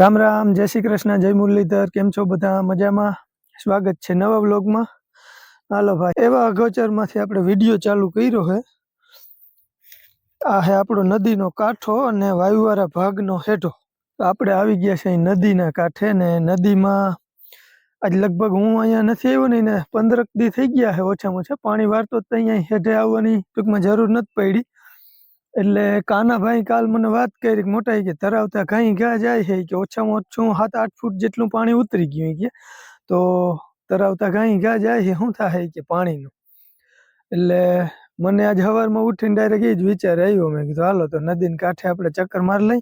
રામ રામ, જય શ્રી કૃષ્ણ, જય મુરલીધર, કેમ છો બધા? મજામાં? સ્વાગત છે નવા બ્લોગમાં હાલો ભાઈ, એવા અગોચરમાંથી આપણે વીડિયો ચાલુ કર્યો છે આ છે આપણો નદીનો કાંઠો અને વાયુવાળા ભાગનો હેઠો. આપણે આવી ગયા છે અહીં નદીના કાંઠે ને નદીમાં. આજ લગભગ હું અહીંયા નથી આવ્યો ને પંદરક દી થઈ ગયા છે ઓછામાં ઓછા. પાણી વારતો તો અહીંયા હેઠે આવવાની ટૂંકમાં જરૂર નથી પડી. એટલે કાનાભાઈ કાલ મને વાત કરી કે મોટા કે તરાવતા ઘાઈ ઘા જાય છે કે ઓછામાં ઓછું સાત આઠ ફૂટ જેટલું પાણી ઉતરી ગયું કે તો તરાવતા ઘાઈ ઘા જાય છે, શું થાય કે પાણીનું? એટલે મને આજ સવારમાં ઉઠીને ડાયરેક્ટ એ જ વિચાર આવ્યો. મેં કીધું, હાલો, તો નદીને કાંઠે આપણે ચક્કર માર લઈ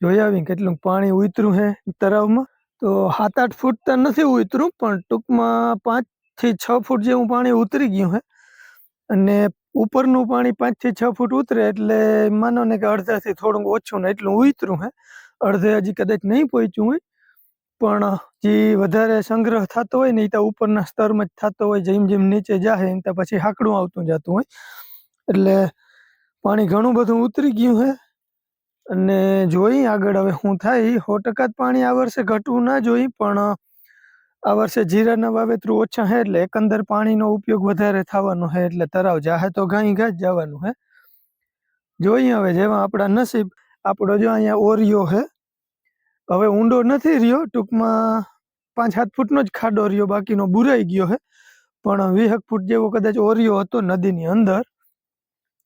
જોઈ આવી કેટલું પાણી ઉતર્યું છે તરાવમાં તો સાત આઠ ફૂટ તો નથી ઉતર્યું, પણ ટૂંકમાં પાંચથી છ ફૂટ જેવું પાણી ઉતરી ગયું છે. અને ઉપરનું પાણી પાંચથી છ ફૂટ ઉતરે એટલે માનો ને કે અડધાથી થોડુંક ઓછું ને એટલું ઉતર્યું હે. અડધે હજી કદાચ નહીં પહોંચ્યું હોય, પણ જે વધારે સંગ્રહ થતો હોય ને એ તો ઉપરના સ્તરમાં જ થતો હોય, જેમ જેમ નીચે જાય એમ તો પછી હાકડું આવતું જતું હોય. એટલે પાણી ઘણું બધું ઉતરી ગયું હે અને જોઈ આગળ હવે શું થાય સો ટકા જ પાણી આ વર્ષે ઘટવું ના જોઈ પણ આ વર્ષે જીરાના વાવેતરું ઓછા છે એટલે એકંદર પાણીનો ઉપયોગ વધારે થવાનો છે એટલે તરાવ જાહે તો ઘાઈ ઘા જવાનું છે જોઈએ હવે જેવા આપણા નસીબ, આપણો જો અહીંયા ઓરિયો છે હવે ઊંડો નથી રહ્યો, ટૂંકમાં પાંચ સાત ફૂટનો જ ખાડો રહ્યો, બાકીનો બુરાઈ ગયો છે પણ વીહક ફૂટ જેવો કદાચ ઓરિયો હતો નદીની અંદર,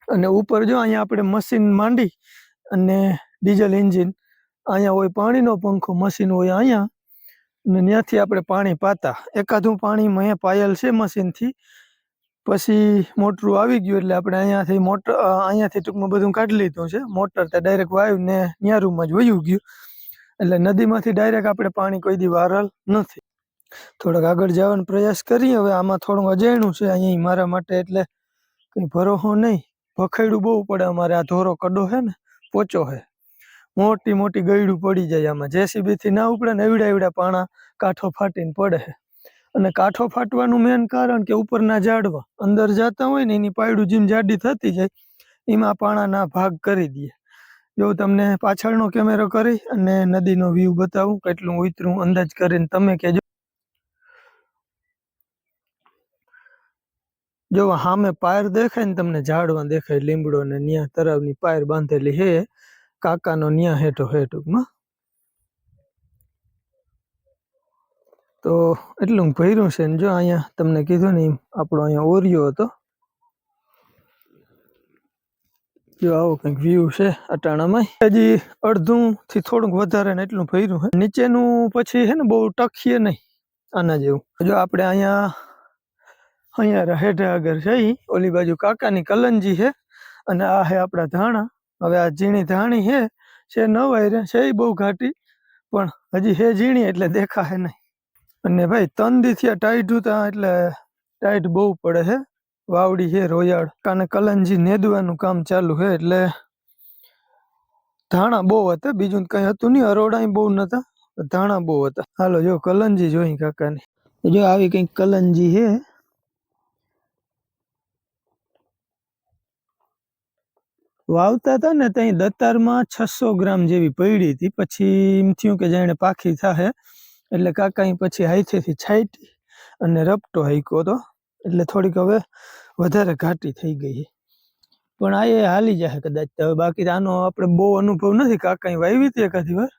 અને ઉપર જો અહીંયા આપણે મશીન માંડી અને ડીઝલ એન્જિન, અહીંયા હોય પાણીનો પંખો, મશીન હોય અહીંયા અને ત્યાંથી આપણે પાણી પાતા. એકાદું પાણી મેં પાયેલ છે મશીનથી. પછી મોટરું આવી ગયું એટલે આપણે અહીંયાથી મોટર અહીંયાથી ટૂંકમાં બધું કાઢી લીધું છે. મોટર તો ડાયરેક્ટ વાયુ ને ન્યારૂમાં જ વયું ગયું. એટલે નદીમાંથી ડાયરેક્ટ આપણે પાણી કોઈ દી વારલ નથી. થોડાક આગળ જવાનો પ્રયાસ કરીએ. હવે આમાં થોડું અજાણ્યું છે. અહીંયા મારા માટે એટલે કંઈ ભરોહો નહીં. ભખેડું બહુ પડે. અમારે આ ધોરો કડો છે ને, પોચો છે મોટી મોટી ગયડું પડી જાય આમાં. જેસીબી થી ના ઉપડે ને એવડા એવડા પાણા કાંઠો ફાટીને પડે અને કાંઠો ફાટવાનું મેન કારણ કે ઉપરના ઝાડવા અંદર જતા હોય ને એની પાયડું જેમ જાડી થતી જાય, એમાં પાણાના ભાગ કરી દે જો તમને પાછળનો કેમેરો કરી અને નદીનો વ્યૂ બતાવું કેટલું ઉતરું અંદાજ કરીને તમે કહેજો. જો સામે પાયર દેખાય ને તમને ઝાડવા દેખાય લીમડો ને ન્યા તરાવની પાયર બાંધેલી હે કાકાનો ન્યા હેઠો હે ટૂંકમાં તો એટલું ભર્યું છે ને જો અહીંયા તમને કીધું ને આપણો અહીંયા ઓરિયો હતો. જો આવો કંઈક વ્યૂ છે અટાણામાં હજી અડધું થી થોડુંક વધારે ને એટલું ભર્યું છે. નીચેનું પછી છે ને બહુ ટકીએ નહીં, આના જેવું. જો આપણે અહીંયા અહીંયા હેઠે આગળ છે ઓલી બાજુ કાકાની કલંજી છે, અને આ છે આપણા ધાણા. હવે આ ઝીણી ધાણી હે, છે નવાઈ રે છે એ બહુ ઘાટી, પણ હજી હે ઝીણી એટલે દેખાય નહીં. અને ભાઈ, તંદી થયા ટાઈટ હતા એટલે ટાઈટ બહુ પડે છે વાવડી હે રોયાળ, કાને કલનજી નેદવાનું કામ ચાલુ છે એટલે ધાણા બહુ હતા, બીજું કઈ હતું નહીં અરોડા બહુ નતા ધાણા બહુ હતા. હાલો, જો કલંજી જોઈ કાકાની. જો આવી કઈ કલંજી છે વાવતા હતા ને ત્યાં દતારમાં છસો ગ્રામ જેવી પડી હતી. પછી એમ થયું કે જાણે પાખી થાહે, એટલે કાકા પછી હાઈથેથી છાંટી અને રપટો હાઈકો તો, એટલે થોડીક હવે વધારે ઘાટી થઈ ગઈ પણ આ એ હાલી જાય કદાચ. હવે બાકી આનો આપણે બહુ અનુભવ નથી. કાકા વાવી હતી એકાદી વાર?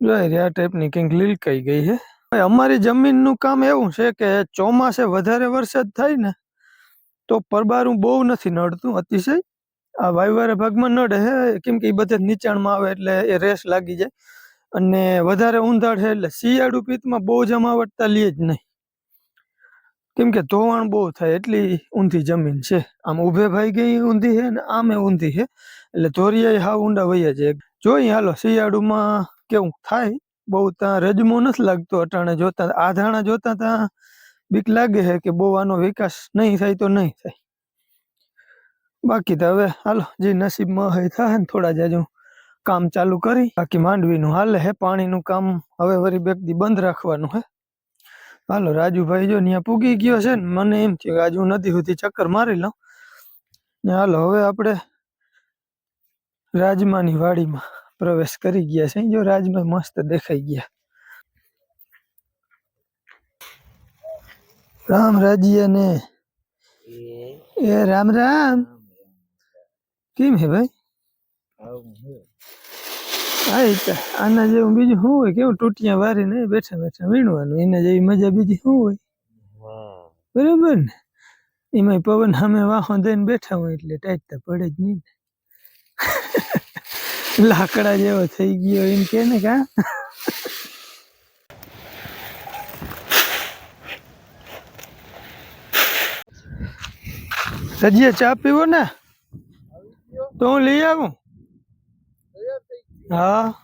રે, આ ટાઈપની કંઈક લીલકાઈ ગઈ છે અમારી જમીનનું કામ એવું છે કે ચોમાસે વધારે વરસાદ થાય ને તો પરબારું બહુ નથી નડતું અતિશય. આ વાયવાળા ભાગમાં નડે હે, કેમ કે એ બધા નીચાણમાં આવે એટલે એ રેસ લાગી જાય. અને વધારે ઊંધાડ છે એટલે શિયાળુ પિત્તમાં બહુ જમાવટતા લે જ નહીં. કેમ કે ધોવાણ બહુ થાય, એટલી ઊંધી જમીન છે. આમ ઊભે ભાઈ ગઈ ઊંધી છે ને આમે ઊંધી છે એટલે ધોરિયા હાવ ઊંડા વૈયા જાય. જોઈએ હાલો, શિયાળુમાં કેવું થાય? બહુ ત્યાં રજમો નથી લાગતો અટાણે જોતા, આધાણા જોતા ત્યાં બીક લાગે છે કે બહુ આનો વિકાસ નહીં થાય તો નહીં થાય. બાકી તો હવે હાલો, જે નસીબમાં હોય થાય ને થોડા જાજુ કામ ચાલુ કરી. બાકી માંડવીનું હાલે હે, પાણીનું કામ હવે વળી બેકદી બંધ રાખવાનું હે. હાલો, રાજુભાઈ જો ત્યાં પૂગી ગયો છે ને, મને એમ થયું આજુ નદી સુધી ચક્કર મારી લઉં. ને હાલો, હવે આપણે રાજમાની વાડીમાં પ્રવેશ કરી ગયા છે. જો રાજમાં મસ્ત દેખાઈ ગયા. રામ રાજીયા ને. એ. રામ રામ. કેમ હે ભાઈ? હા તો આના જેવું બીજું શું હોય? કેવું તૂટિયા વારીને બેઠા બેઠા વીણવાનું? એના જેવી મજા બીજી શું હોય? બરાબર ને? એમાં પવન સામે વાહો દઈને બેઠા હોય એટલે ટાઈટ તો પડે જ નહીં લાકડા જેવો થઈ ગયો એમ કે ને કા? રજીયા ચા પીવો ને? તો હું લઈ આવું? હા.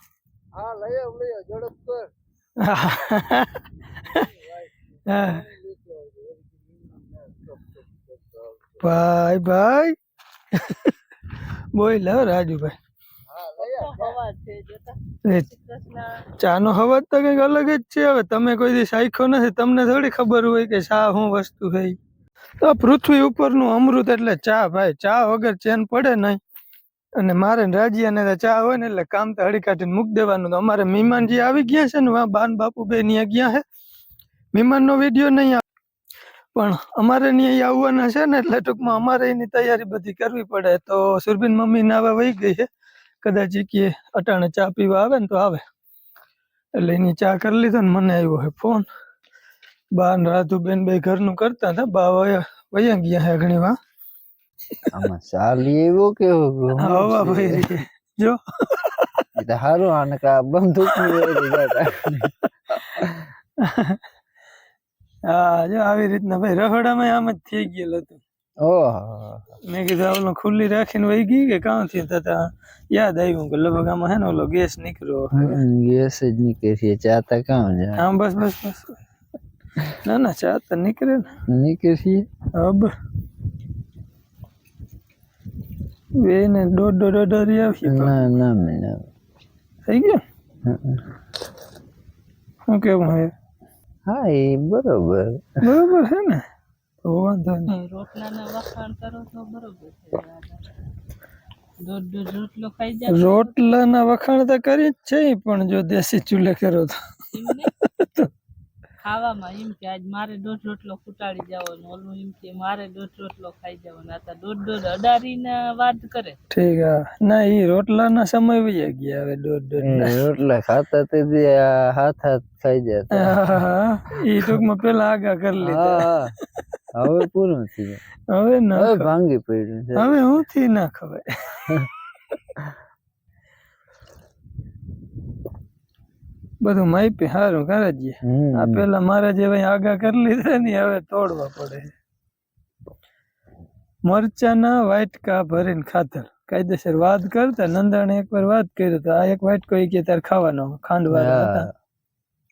હા ભાઈ ભાઈ. બોલ હો રાજુભાઈ. એ ચાનો હવાજ તો કંઈક અલગ જ છે. હવે તમે કોઈ દી શાખ્યો નથી. તમને થોડી ખબર હોય કે ચા શું વસ્તુ છે ઈ. તો પૃથ્વી ઉપરનું અમૃત એટલે ચા ભાઈ, ચા વગર ચેન પડે નહીં. અને મારે રાજીયાને ચા હોય ને એટલે કામ તો હળી કાઢીને મૂકી દેવાનું. તો અમારે મહેમાનજી આવી ગયા છે ને બાન બાપુ બે ત્યાં ગયા છે. મહેમાનનો વીડિયો નહીં પણ અમારે અહીંયા આવવાના છે ને, એટલે ટૂંકમાં અમારે એની તૈયારી બધી કરવી પડે. તો સુરભીન મમ્મી નાવા વહી ગઈ છે. કદાચ કે અટાણે ચા પીવા આવે ને તો આવે. એટલે એની ચા કરી લીધો ને મને આવ્યો છે ફોન. બા ને રાધુબેન બે ઘરનું કરતા હતા બા વયા વયા ગયા છે ઘણી વાર આમાં ચાલી એવો કેવો હવા ભરી છે જો હારું આને કા બંદૂક હા જો આવી રીતના ભાઈ રખડામાં આમ જ થઈ ગયેલું હતું ઓહ મેં કીધું આ ઓલો ખુલ્લી રાખીને વહી ગઈ કે કાં થયું તતા યાદ આવ્યું કે લગભગ આમાં હે ને ઓલો ગેસ નીકળ્યો ગેસ જ નીકળી ચાતા કામ જાય આમ બસ બસ બસ ના ના ચા તો નીકળે ને નીકળી હબ બે ને દોઢ દોઢ અઢારી આવી ના ના મેં ના થઈ ગયું શું કેવું હે હા એ બરોબર બરોબર છે ને તો વાંધો નહીં રોટલાના વખાણ કરો તો બરોબર છે દોઢ દોઢ રોટલો ખાઈ જાય રોટલાના વખાણ તો કરી જ છે પણ જો દેશી ચૂલે કરો તો। ખાવામાં એમ કે આજ મારે દોઢ રોટલો ફૂટાડી જવાનો ઓલું એમ કે મારે દોઢ રોટલો ખાઈ જવાનો આ દોઢ દોઢ દોઢ અડારીને વાત કરે. ઠીક હા. ના એ રોટલા ના સમય વયા ગયા હવે દોઢ દોઢ રોટલા ખાતા તે હાથ હાથ ખાઈ જતા એ ટૂંકમાં પેલા આગા કરી લીધા. હવે પૂરું થઈ હવે ના હવે ભાંગી પડ્યું હવે હું થી ના ખવાય બધું માહિતી સારું કરે જ. આ પેલા મારે જેવા આગા કરી લીધા ને હવે તોડવા પડે. મરચાના વાટકા ભરીને ખાતર કાયદેસર વાત કરતા નંદાણે એકવાર વાત કરી તો આ એક વાટકો કોઈ કે તાર ખાવાનો ખાંડવા હતા.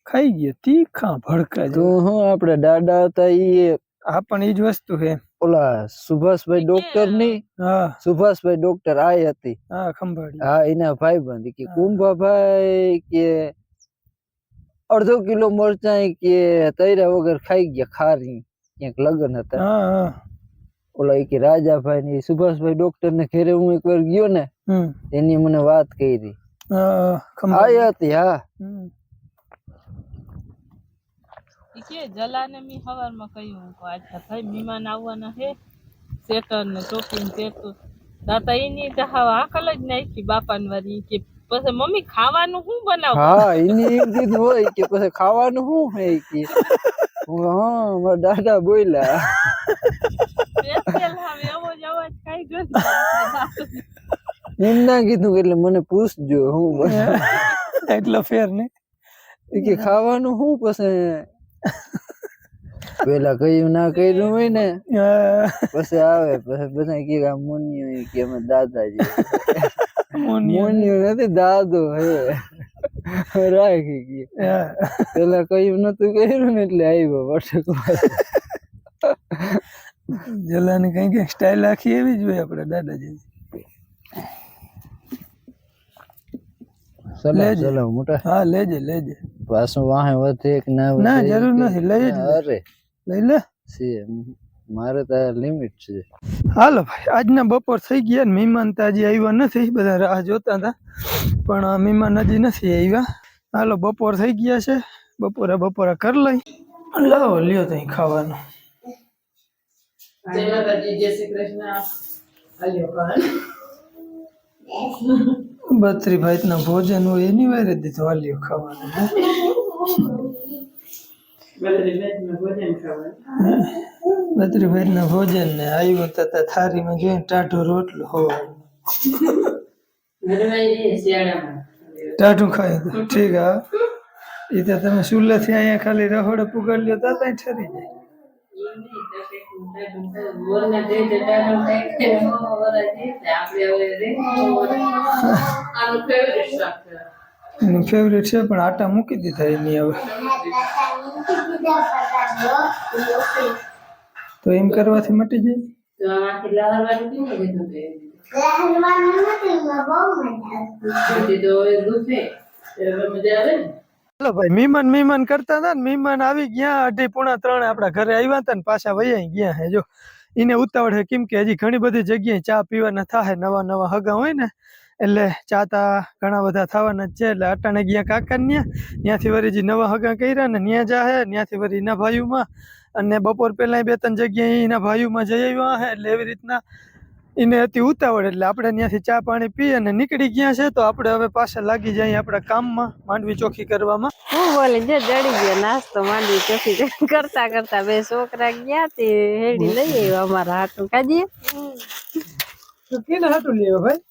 ખાઈ ગયો. તીખા ભડકા તો હું આપડે દાદા હતા એ આ પણ એ જ વસ્તુ છે. ઓલા સુભાષભાઈ ડોક્ટરની હા. સુભાષભાઈ ડોક્ટર આઈ હતી. હા ખંભાળી. હા એના ભાઈ બંધ કે કુંભાભાઈ કે અડધો કિલો મરચાં કે તૈરા વગર ખાઈ ગયા ખારી. ક્યાંક લગન હતા. હા હા. ઓલા કે રાજાભાઈ ની સુભાષભાઈ ડોક્ટર ને ઘેરે હું એકવાર ગયો ને એની મને વાત કરી. આયા હતી હા. કે જલાને મી સવારમાં કહ્યું કે આજ ભાઈ મહેમાન આવવાના છે. સેટર ને ટોપી ને પહેરતું દાતા એની તો આકલ જ નાખી બાપાની વારી ઈ કે પછી મમ્મી ખાવાનું શું બનાવ? હા એની એમ કીધું હોય કે પછી ખાવાનું શું હે કે? હા મારા દાદા બોલ્યા. એમ ના કીધું એટલે મને પૂછજો હું. એટલો ફેર ને? કે ખાવાનું શું પછી? પેલા કયું ના કર્યું હોય ને પછી આવે પછી બધા કે આ મુનિયો કે અમે દાદાજી મોનિયો. નથી દાદો હે. રાખી ગઈ પેલા કયું નતું કર્યું ને એટલે આવ્યો વર્ષક જલાની કઈ કઈ સ્ટાઇલ આખી એવી જ હોય આપણે દાદાજી. ચલો ચલો મોટા. હા લેજે લેજે. પાછું વાહે વધે કે ના ના, જરૂર નથી, લઈ. અરે. લઈ લે. છે મારે તો લિમિટ છે. હાલો ભાઈ આજના બપોર થઈ ગયા ને મહેમાન તો હજી આવ્યા નથી બધા રાહ જોતા હતા. પણ આ મહેમાન હજી નથી આવ્યા. હાલો બપોર થઈ ગયા છે. બપોરે બપોરે કરી લઈ. લાવો લ્યો તઈ ખાવાનું. જય માતાજી જય શ્રી કૃષ્ણ. બત્રી ભાઈ ના ભોજન હોય એની વાર દીધું હાલ્યો ખાવાનું બદરી બેટમાં ભોજન ખાવાનું બત્રી ભાઈ ના ભોજન ને આવ્યું તથા થારીમાં જોઈને ટાઢો રોટલો હોવાનું ટાઢું ખાય હતું ઠીક હા. એ તો તમે સુલેથી અહીંયા ખાલી રહોડે પુગાડી લ્યો તા ત્યાં ઠરી જાય. આપણે એનું ફેવરેટ છે પણ આટા મૂકી દીધા એની હવે. તો એમ કરવાથી મટી જાય? ચાલો ભાઈ મહેમાન મહેમાન કરતા હતા ને મહેમાન આવી ગયા અઢી પોણા ત્રણ આપણા ઘરે આવ્યા હતા ને પાછા વૈયા ગયા હે જો. એને ઉતાવળ હે કેમ કે હજી ઘણી બધી જગ્યાએ ચા પીવાના થાય નવા નવા હગા હોય ને એટલે ચા તા ઘણા બધા થવાના જ છે. એટલે અટાણે ગયા કાકા ત્યાં ત્યાંથી વળી જે નવા હગા કર્યા ને ત્યાં જાહે. ત્યાંથી વરી એના ભાઈઓમાં. અને બપોર પહેલા બે ત્રણ જગ્યાએ એના ભાઈઓમાં જઈ આવ્યા હે. એટલે એવી રીતના એને હતી ઉતાવળ. એટલે આપણે ત્યાંથી ચા પાણી પી અને નીકળી ગયા છે. તો આપણે હવે પાછા લાગી જાય આપણા કામમાં માંડવી ચોખ્ખી કરવામાં. હું બોલી જો જડી ગયો નાસ્તો માંડવી ચોખી કરતા કરતા બે છોકરા ગયા તે હેડી લઈ આવ્યો અમારા હાટું. કાઢીએ તો કેને હાટું લેવો ભાઈ?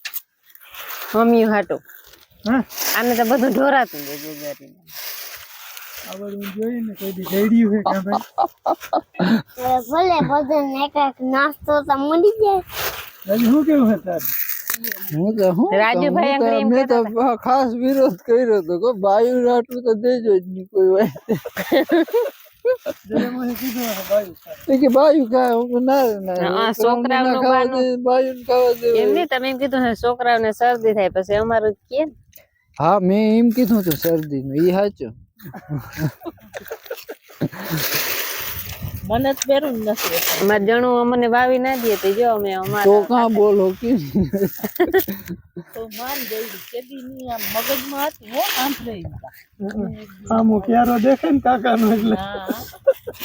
મમ્મી હાટો. આને તો બધું ઢોરાતું છે કાં ભાઈ. ભલે બધું એક એક નાસ્તો તો મળી જાય. શું કેવું છે તારે? હું તો હું રાજુભાઈ તો- મેં તો ખાસ વિરોધ કર્યો હતો બાયું તો દેજો જ નહીં કોઈ હોય છોકરાઓને શરદી થાય પછી અમારું કે? હા મેં એમ કીધું હતું શરદી નું એ સાચું. મને પહેરું જ નથી અમારે જણું અમને વાવી ના દે તો જો અમે તો કા બોલો કે તો માન ગઈ કેદી ની આમ મગજમાં હતી હો સાંભળે આમ ક્યારો દેખે ને કાકાનો એટલે.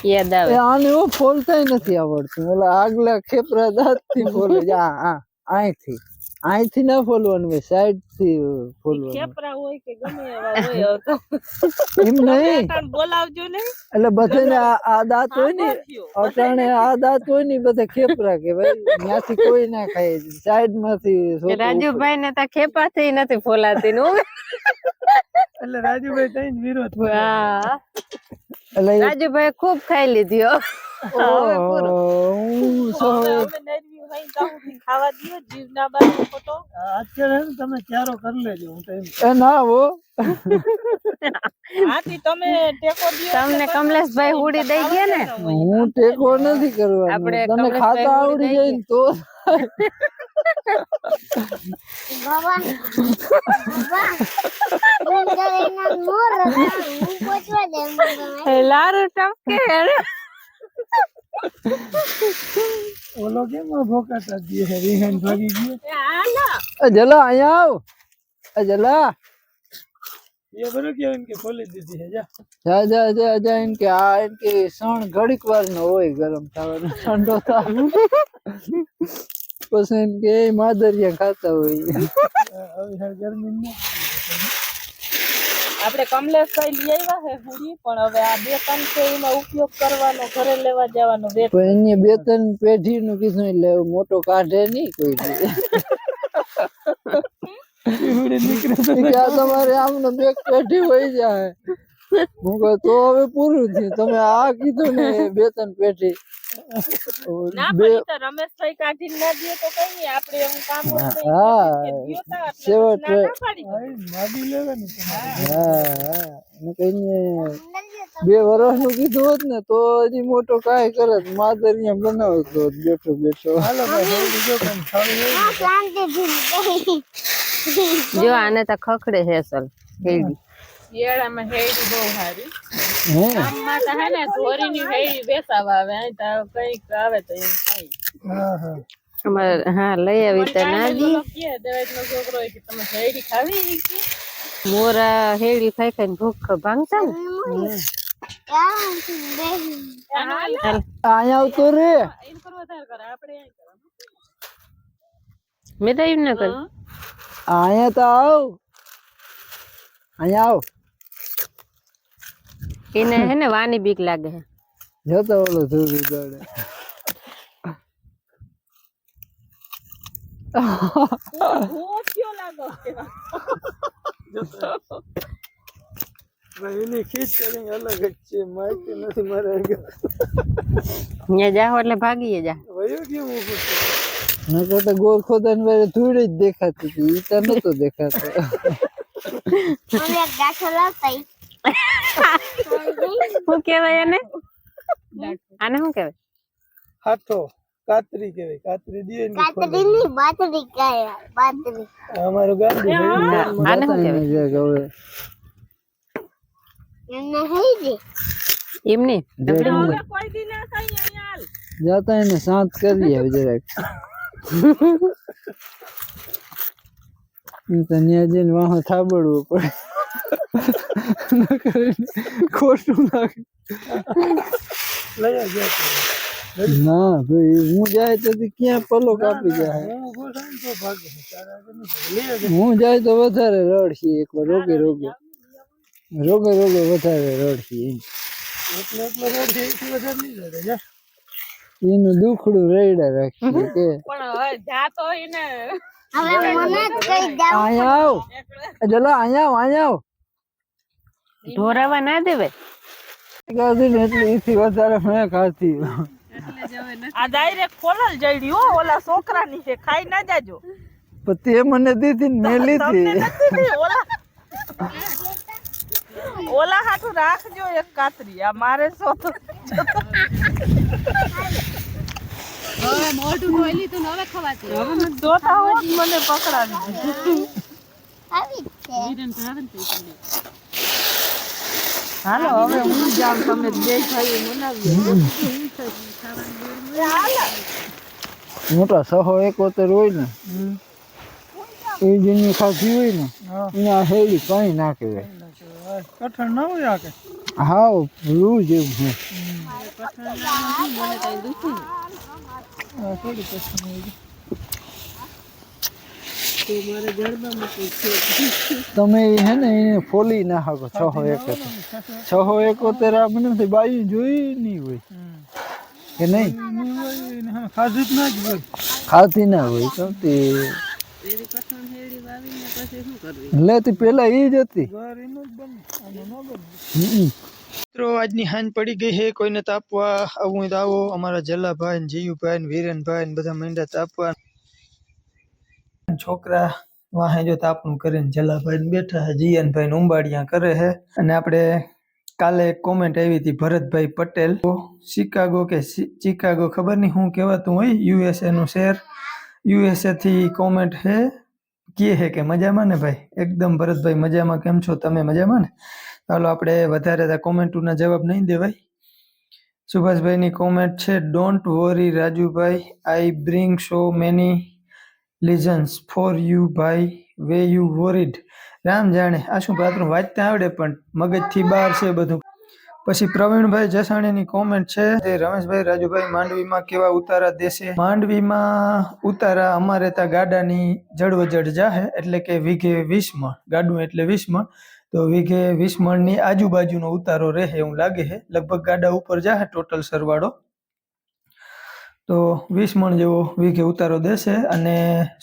યાદ આવે. આને એવું ફોલતાય નથી આવડતું. ઓલા આગલા ખેપરા દાંતથી બોલે જા આ આ અહીંથી અહીંથી ના ફોલવાનું હોય સાઈડથી ફોલવાનું. કેપરા હોય કે ગમે એવા હોય એમ નહીં. બોલાવજો ને. એટલે બધાને આ આ દાંત હોય ને. અટાણે આ દાંત હોય ને બધા ખેપરા કે ભાઈ ત્યાંથી કોઈ ના ખાય. સાઈડમાંથી રાજુભાઈ ને તો ખેપા થી નથી ફોલાતી નું એટલે રાજુભાઈ તઈ વિરોધ. હા. એટલે રાજુભાઈ ખૂબ ખાઈ લીધી હો. હવે પૂરું. ઓહો, હું સો હવે અમે નરવી હોય તો હું ખાવા દ્યો જીવના બાજુ ખોટો અત્યારે હે ને તમે ક્યારો કરી લેજો હું તો એમ એ ના હો આથી તમે ટેકો દ્યો તમને કમલેશભાઈ હુડી દઈ ગયા ને હું ટેકો નથી કરવાનો આપણે તને કમલેશભાઈ ખાતા બોલી આવડી જાય ને તો બાબા બાબા હું ઘરે ના મોર હતા હું પૂછવા દે મને લારું ટપકે અરે. ઓલો કેમ ભોકાતા દે છે રીંગણ ભાગી ગયો. એ જલા અહીંયા આવ. એ જલા. એ બરો કેવું કે ખોલી દીધી છે જા. જા જા જા જા એમ કે આ એમ કે સણ ઘડીક વાર નો હોય ગરમ થવાનો ઠંડો થાય પછી એમ કે માદરિયા ખાતા હોય. હવે ગરમી ન આપણે કમલેશભાઈ લઈ આવ્યા હે હુડી પણ હવે આ બે ત્રણ છે એમાં ઉપયોગ કરવાનો ઘરે લેવા જવાનો બે એને બે ત્રણ પેઢી નું કીધું એટલે મોટો કાઢે નહીં કોઈ દી. નીકળે આ તમારે આમનો બે પેઢી હોય જાય હું કહું તો હવે પૂરું થયું. તમે આ કીધું ને બે ત્રણ પેઢી બે વર્ષનું કીધું હોત ને તો હજી મોટો કરે માદર એમ બનાવતો હોત બેઠો બેઠો. હાલો જો આને તો ખખડે છે હેડી શિયાળામાં હેડી બહુ સારી. ગામમાં તો હે ને ધોરીની હેડી બેસાવા આવે અહીં તો કંઈક આવે તો એમ થાય. અમારે હા લઈ આવી તો ના દી. દેવાયતનો છોકરો કે તમે ખાવી મોરા હેડી ખાઈ ખાઈને ભૂખ ભાંગતા ને? અહીંયા આવતો રે. મેં તો એમ ના કર અહીંયા તો આવ. અહીંયા આવ. એને હે ને વાની બીક લાગે હે. ઓલો જ છે. માહિતી નથી મારે ત્યાં જાઓ એટલે ભાગીએ જા. કેવું ઊભું છે? તો ગોળ ખોદાને વારે ધૂળ જ દેખાતી હતી. નતો દેખાતો. શું કહેવાય એને? આને શું કહેવાય? હાથો કાતરી કહેવાય. કાતરી દીએ કાતરી ની બાતરી કહે બાતરી. અમારું ગાંધી આને શું કહેવાય? એમને હઈ દે. એમ નહીં જઈને કોઈ દી ના ખાઈ અહીંયા જાતા એને શાંત કરી આવે જરાક. હું તો ન્યા જઈને વાહ થાબડવું પડે. ખોટું ભાઈ હું જાય તો ક્યાં પલો કાપી જાય હું જાય તો વધારે રડશી એકવાર રોગે રોગે રોગે રોગે વધારે રડશી એનું દુખડું રેડા રાખીએ કે જાતો હોય હવે મને જ કઈ જાવ અહીંયા આવ એ અહીંયા આવ અહીંયા આવ ઢોરાવા ના દેવાય એટલે એથી વધારે મેં આ ડાયરેક્ટ ખોલલ જઈડી હો ઓલા છોકરાની છે ખાઈ ના જાજો. પણ તે મને દીધી ને મેં લીધી. ઓલા ઓલા રાખજો એક કાતરી આ મારે સો જોતા હોત મને પકડાવી આવી છે. હાલો હવે હું જાઉં તમે બે ભાઈ મનાવીએ. મોટા સહો એકોતેર હોય ને એ જેની ખાધી હોય ને અહીંયા હેડી કઈ ના કહેવાય. કઠણ ના હોય આ કે હાવ રૂ જેવું છે. થોડી કઠણ હોય. છે. તમે હે ને એને ફોલી ના શકો છહો એકોતેર એક એકોતેર આપણે નથી બાજુ જોઈ નહીં હોય. કે નહીં? હા, ખાધું ના જ હોય. ખાતી ના હોય તો તે લે તે પેલા એ જ હતી. ઘર એનું જ બને આનું ન બને. હમ. મિત્રો આજની હાન પડી ગઈ છે કોઈને તાપવા આવું આવો. અમારા જલ્લાભાઈ ને જીયુભાઈ ને વિરેનભાઈ ને બધા માંડ્યા તાપવા. છોકરા વાહે જો તાપણું કરીને જલાભાઈ ને બેઠા છે જીયનભાઈ ને ઉંબાડિયા કરે છે અને આપણે કાલે એક કોમેન્ટ આવી હતી ભરતભાઈ પટેલ. શિકાગો કે ચિકાગો ખબર નહીં હું કહેવાતું હોય યુએસએ નું શહેર. યુએસએ થી કોમેન્ટ હે, કે હે કે મજામાં ને ભાઈ? એકદમ ભરતભાઈ મજામાં. કેમ છો તમે મજામાં ને? ચાલો આપણે વધારે કોમેન્ટોના જવાબ નહીં દેવાય. સુભાષભાઈની કોમેન્ટ છે don't worry Rajubhai I bring so many lessons for you ભાઈ વે યુ વોરિડ રામ જાણે, આ શું પાત્ર વાંચતા આવડે પણ મગજથી બહાર છે બધું. પછી પ્રવીણભાઈ જસાણીની કોમેન્ટ છે તે રમેશભાઈ રાજુભાઈ માંડવીમાં કેવા ઉતારા દેશે? માંડવીમાં ઉતારા અમારે ત્યાં ગાડાની જડવજડ જાહે, એટલે કે વીઘે વીસ મણ ગાડું એટલે વીસ મણ તો વીઘે વીસ મણની આજુબાજુનો ઉતારો રહે એવું લાગે છે. લગભગ ગાડા ઉપર જાહે ટોટલ સરવાળો. તો વીસ મણ જેવો વીઘે ઉતારો દેશે અને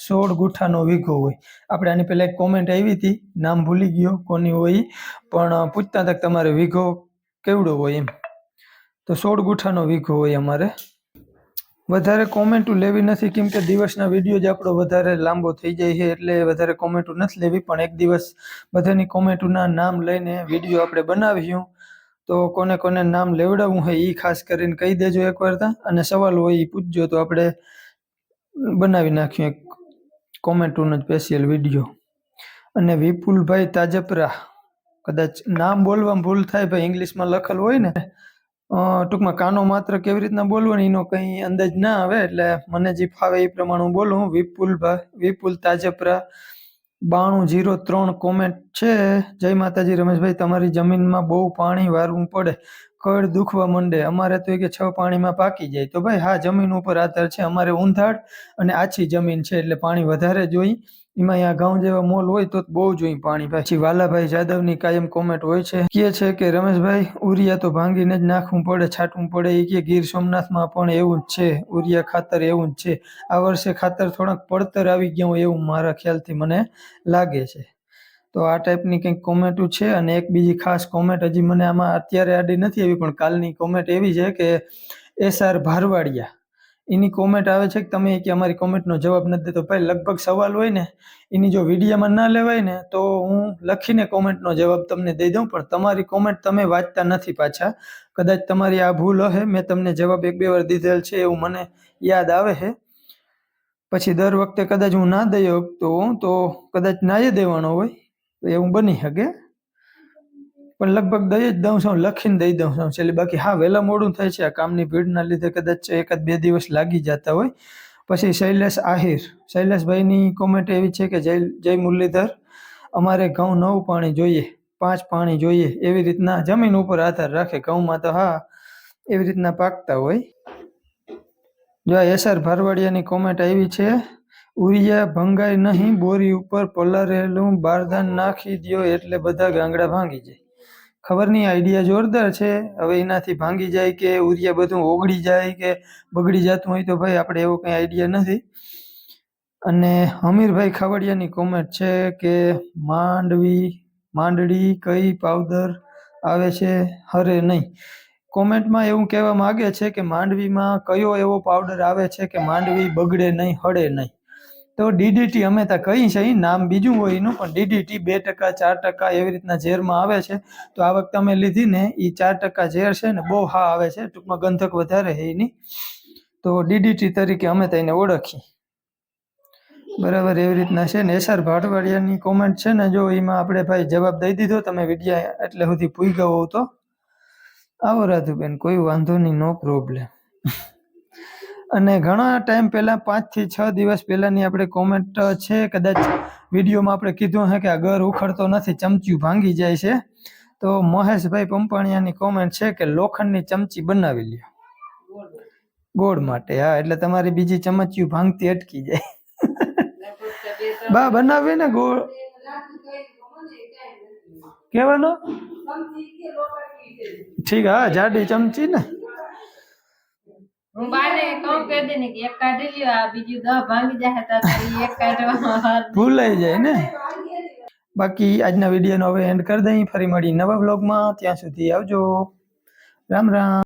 સોળ ગુઠાનો વીઘો હોય. આપણે આની પહેલાં એક કોમેન્ટ આવી હતી, નામ ભૂલી ગયો, કોની હોય, પણ પૂછતા તક તમારે વીઘો કેવડો હોય એમ. તો સોળ ગુઠાનો વીઘો હોય અમારે. વધારે કોમેન્ટો લેવી નથી, કેમ કે દિવસના વીડિયો જ આપણો વધારે લાંબો થઈ જાય છે, એટલે વધારે કોમેન્ટો નથી લેવી, પણ એક દિવસ બધાની કોમેન્ટોના નામ લઈને વીડિયો આપણે બનાવ્યું તો કોને કોને નામ લેવડાવવું હોય એ ખાસ કરીને કહી દેજો એકવાર તા. અને સવાલ હોય એ પૂછજો તો આપણે બનાવી નાખ્યું એક કોમેન્ટોનો સ્પેશિયલ વીડિયો અને વિપુલભાઈ તાજપરા, કદાચ નામ બોલવામાં ભૂલ થાય ભાઈ, ઇંગ્લિશમાં લખેલ હોય ને ટૂંકમાં કાનો માત્ર કેવી રીતના બોલવો ને એનો કંઈ અંદાજ ના આવે, એટલે મને જે ફાવે એ પ્રમાણે હું બોલું. વિપુલભાઈ વિપુલ તાજપરા બાણું જીરો ત્રણ કોમેન્ટ છે. જય માતાજી રમેશભાઈ તમારી જમીનમાં બહુ પાણી વારવું પડે. કળ દુખવા માંડે. અમારે તો કે છ પાણીમાં પાકી જાય. તો ભાઈ, હા, જમીન ઉપર આધાર છે. અમારે ઊંધાડ અને આછી જમીન છે. એટલે પાણી વધારે જોઈ. એમાં અહીંયા ગામ જેવા મોલ હોય તો બહુ જોઈ પાણી. પછી વાલાભાઈ જાદવની કાયમ કોમેન્ટ હોય છે. કહે છે કે, રમેશભાઈ, ઉરિયા તો ભાંગીને જ નાખવું પડે, છાંટવું પડે. એ કે, ગીર સોમનાથમાં પણ એવું જ છે. ઉરિયા ખાતર એવું જ છે. આ વર્ષે ખાતર થોડાક પડતર આવી ગયા એવું મારા ખ્યાલથી મને લાગે છે. તો આ ટાઈપની કંઈક કોમેન્ટો છે અને એક બીજી ખાસ કોમેન્ટ હજી મને આમાં અત્યારે આડી નથી આવી, પણ કાલની કોમેન્ટ એવી છે કે એસ આર ભારવાડિયા. એની કોમેન્ટ આવે છે કે તમે કે અમારી કોમેન્ટનો જવાબ નથી દેતો. ભાઈ, લગભગ સવાલ હોય ને, એની જો વિડીયામાં ના લેવાય ને, તો હું લખીને કોમેન્ટનો જવાબ તમને દઈ દઉં, પણ તમારી કોમેન્ટ તમે વાંચતા નથી પાછા. કદાચ તમારી આ ભૂલ હે મેં તમને જવાબ એક બે વાર દીધેલ છે એવું મને યાદ આવે છે. પછી દર વખતે કદાચ હું ના દઈ શકતો તો કદાચ ના જ દેવાનો હોય. તો એવું બની શકે. પણ લગભગ દઈ જ દઉં છું, લખીને દઈ દઉં છું. છેલ્લે બાકી હા, વહેલા મોડું થાય છે. આ કામની ભીડના લીધે કદાચ એકાદ બે દિવસ લાગી જતા હોય. પછી શૈલેષ આહિર. શૈલેષભાઈની કોમેન્ટ એવી છે કે, જય જય મુરલીધર. અમારે ઘઉં નવ પાણી જોઈએ. પાંચ પાણી જોઈએ. એવી રીતના જમીન ઉપર આધાર રાખે. ઘઉંમાં તો હા, એવી રીતના પાકતા હોય. જો એસ આર ભારવાડિયાની કોમેન્ટ આવી છે ઉરિયા ભંગાય નહીં, બોરી ઉપર પલારેલું બારદાન નાખી દ્યો એટલે બધા ગાંગડા ભાંગી જાય. ખબર નહીં આઈડિયા જોરદાર છે. હવે એનાથી ભાંગી જાય કે ઉરિયા બધું ઓગળી જાય કે બગડી જતું હોય તો ભાઈ આપણે એવો કંઈ આઈડિયા નથી. અને હમીરભાઈ ખાવડિયાની કોમેન્ટ છે કે માંડવી માંડળી કઈ પાવડર આવે છે? હરે નહીં. કોમેન્ટમાં એવું કહેવા માગે છે કે માંડવીમાં કયો એવો પાવડર આવે છે કે માંડવી બગડે નહીં, હળે નહીં? તો ડીડીટી અમે ત્યાં કહી છે નામ બીજું હોય એનું, પણ ડીડીટી બે ટકા, ચાર ટકા એવી રીતના ઝેરમાં આવે છે. તો આ વખતે અમે લીધી ને એ ચાર ટકા ઝેર છે ને બહુ હા આવે છે, ટૂંકમાં ગંધક વધારે છે એની. તો ડીડીટી તરીકે અમે તેને ઓળખી બરાબર એવી રીતના છે ને એસઆર ભાટવાડિયાની કોમેન્ટ છે ને, જો એમાં આપણે ભાઈ જવાબ દઈ દીધો, તમે વિડીયા એટલે સુધી પૂઈ ગયો તો. આવો રાધુબેન, કોઈ વાંધો નહીં, નો પ્રોબ્લેમ અને ઘણા ટાઈમ પહેલા, પાંચથી છ દિવસ પહેલાની આપણે કોમેન્ટ છે, કદાચ વિડીયોમાં આપણે કીધું હે કે આ ઘર ઉખડતો નથી ચમચિયું ભાંગી જાય છે. તો મહેશભાઈ પંપાણિયાની કોમેન્ટ છે કે લોખંડની ચમચી બનાવી લ્યો. ગોળ માટે, હા, એટલે તમારી બીજી ચમચીઓ ભાંગતી અટકી જાય. બા, બનાવી ને ગોળ. કેવાનો? ઠીક, હા, જાડી ચમચી ને. હું બાને કહું કે દે ને કે એક કાઢી લ્યો આ બીજું દહ ભાંગી જાય તો એક કાઢવા ભૂલાઈ જાય ને? બાકી આજના વિડીયોનો હવે એન્ડ કરી દઈ ફરી મળી નવા બ્લોગમાં ત્યાં સુધી આવજો. રામ રામ.